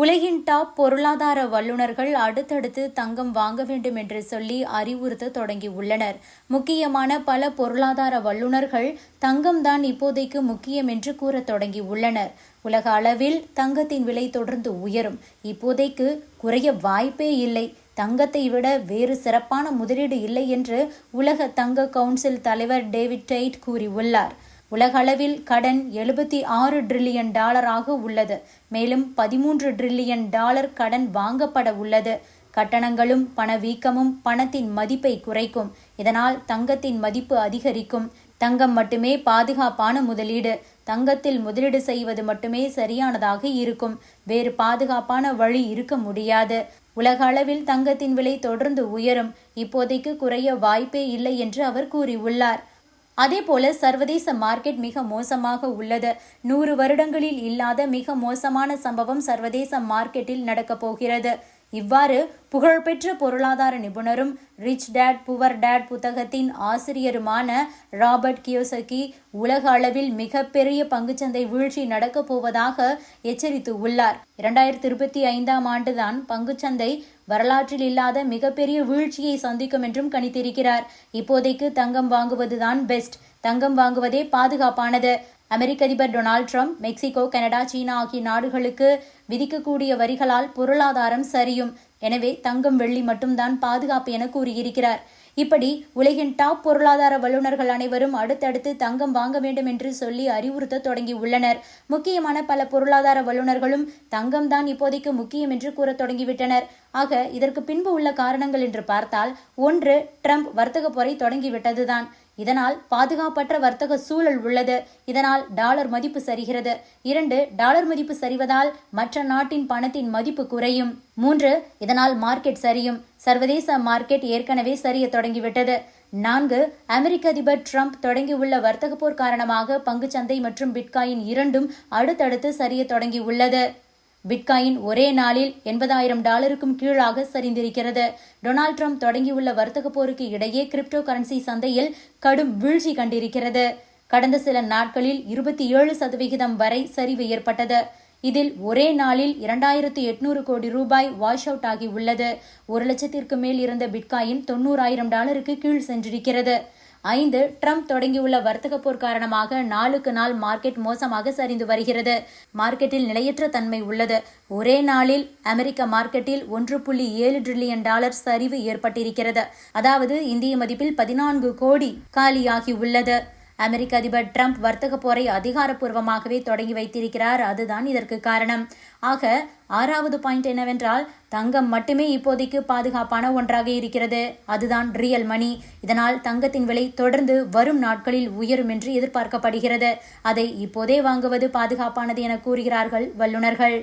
உலகின் டாப் பொருளாதார வல்லுநர்கள் அடுத்தடுத்து தங்கம் வாங்க வேண்டும் என்று சொல்லி அறிவுறுத்த தொடங்கியுள்ளனர். முக்கியமான பல பொருளாதார வல்லுநர்கள் தங்கம்தான் இப்போதைக்கு முக்கியம் என்று கூற தொடங்கியுள்ளனர். உலக அளவில் தங்கத்தின் விலை தொடர்ந்து உயரும். இப்போதைக்கு குறைய வாய்ப்பே இல்லை. தங்கத்தை விட வேறு சிறப்பான முதலீடு இல்லை என்று உலக தங்க கவுன்சில் தலைவர் டேவிட் டைட் கூறியுள்ளார். உலகளவில் கடன் எழுபத்தி ஆறு டிரில்லியன் டாலராக உள்ளது. மேலும் பதிமூன்று டிரில்லியன் டாலர் கடன் வாங்கப்பட உள்ளது. கட்டணங்களும் பணவீக்கமும் பணத்தின் மதிப்பை குறைக்கும். இதனால் தங்கத்தின் மதிப்பு அதிகரிக்கும். தங்கம் மட்டுமே பாதுகாப்பான முதலீடு. தங்கத்தில் முதலீடு செய்வது மட்டுமே சரியானதாக இருக்கும். வேறு பாதுகாப்பான வழி இருக்க முடியாது. உலக அளவில் தங்கத்தின் விலை தொடர்ந்து உயரும். இப்போதைக்கு குறைய வாய்ப்பே இல்லை என்று அவர் கூறியுள்ளார். அதே போல சர்வதேச மார்க்கெட் மிக மோசமாக உள்ளது. நூறு வருடங்களில் இல்லாத மிக மோசமான சம்பவம் சர்வதேச மார்க்கெட்டில் நடக்கப் போகிறது. இவ்வாறு புகழ்பெற்ற பொருளாதார நிபுணரும் ரிச் டேட் புவர் டேட் புத்தகத்தின் ஆசிரியருமான ராபர்ட் கியோசகி உலக அளவில் மிகப்பெரிய பங்குச்சந்தை வீழ்ச்சி நடக்கப் போவதாக எச்சரித்து உள்ளார். இரண்டாயிரத்தி இருபத்தி ஐந்தாம் ஆண்டுதான் பங்குச்சந்தை வரலாற்றில் இல்லாத மிகப்பெரிய வீழ்ச்சியை சந்திக்கும் என்றும் கணித்திருக்கிறார். இப்போதைக்கு தங்கம் வாங்குவதுதான் பெஸ்ட் தங்கம் வாங்குவதே பாதுகாப்பானது. அமெரிக்க அதிபர் டொனால்ட் ட்ரம்ப் மெக்சிகோ கனடா சீனா ஆகிய நாடுகளுக்கு விதிக்கக்கூடிய வரிகளால் பொருளாதாரம் சரியும். எனவே தங்கம் வெள்ளி மட்டும்தான் பாதுகாப்பு என கூறியிருக்கிறார். இப்படி உலகின் டாப் பொருளாதார வல்லுநர்கள் அனைவரும் அடுத்தடுத்து தங்கம் வாங்க வேண்டும் என்று சொல்லி அறிவுறுத்த தொடங்கி உள்ளனர். முக்கியமான பல பொருளாதார வல்லுநர்களும் தங்கம் தான் இப்போதைக்கு முக்கியம் என்று கூற தொடங்கிவிட்டனர். ஆக இதற்கு பின்பு உள்ள காரணங்கள் என்று பார்த்தால் ஒன்று ட்ரம்ப் வர்த்தக போரை தொடங்கிவிட்டதுதான். இதனால் பாதுகாப்பற்ற வர்த்தக சூழல் உள்ளது. இதனால் டாலர் மதிப்பு சரிகிறது. இரண்டு டாலர் மதிப்பு சரிவதால் மற்ற நாட்டின் பணத்தின் மதிப்பு குறையும். மூன்று இதனால் மார்க்கெட் சரியும். சர்வதேச மார்க்கெட் ஏற்கனவே சரிய தொடங்கிவிட்டது. நான்கு அமெரிக்க அதிபர் ட்ரம்ப் தொடங்கியுள்ள வர்த்தக போர் காரணமாக பங்குச்சந்தை மற்றும் பிட்காயின் இரண்டும் அடுத்தடுத்து சரிய தொடங்கியுள்ளது. பிட்காயின் ஒரே நாளில் எண்பதாயிரம் டாலருக்கும் கீழாக சரிந்திருக்கிறது. டொனால்ட் ட்ரம்ப் தொடங்கியுள்ள வர்த்தக போருக்கு இடையே கிரிப்டோ கரன்சி சந்தையில் கடும் வீழ்ச்சி கண்டிருக்கிறது. கடந்த சில நாட்களில் இருபத்தி ஏழு சதவிகிதம் வரை சரிவு ஏற்பட்டது. இதில் ஒரே நாளில் இரண்டாயிரத்து எட்நூறு கோடி ரூபாய் வாஷ் அவுட் ஆகி உள்ளது ஒரு லட்சத்திற்கு மேல் இருந்த பிட்காயின் தொண்ணூறாயிரம் டாலருக்கு கீழ் சென்றிருக்கிறது. ஐந்து ட்ரம்ப் தொடங்கியுள்ள வர்த்தக போர் காரணமாக நாளுக்கு நாள் மார்க்கெட் மோசமாக சரிந்து வருகிறது. மார்க்கெட்டில் நிலையற்ற தன்மை உள்ளது. ஒரே நாளில் அமெரிக்க மார்க்கெட்டில் ஒன்று புள்ளி ஏழு டிரில்லியன் டாலர் சரிவு ஏற்பட்டிருக்கிறது. அதாவது இந்திய மதிப்பில் பதினான்கு கோடி காலியாகி உள்ளது அமெரிக்க அதிபர் ட்ரம்ப் வர்த்தக போரை அதிகாரப்பூர்வமாகவே தொடங்கி வைத்திருக்கிறார். அதுதான் இதற்கு காரணம். ஆக ஆறாவது பாயிண்ட் என்னவென்றால் தங்கம் மட்டுமே இப்போதைக்கு பாதுகாப்பான ஒன்றாக இருக்கிறது. அதுதான் ரியல் மணி. இதனால் தங்கத்தின் விலை தொடர்ந்து வரும் நாட்களில் உயரும் என்று எதிர்பார்க்கப்படுகிறது. அதை இப்போதே வாங்குவது பாதுகாப்பானது என கூறுகிறார்கள் வல்லுநர்கள்.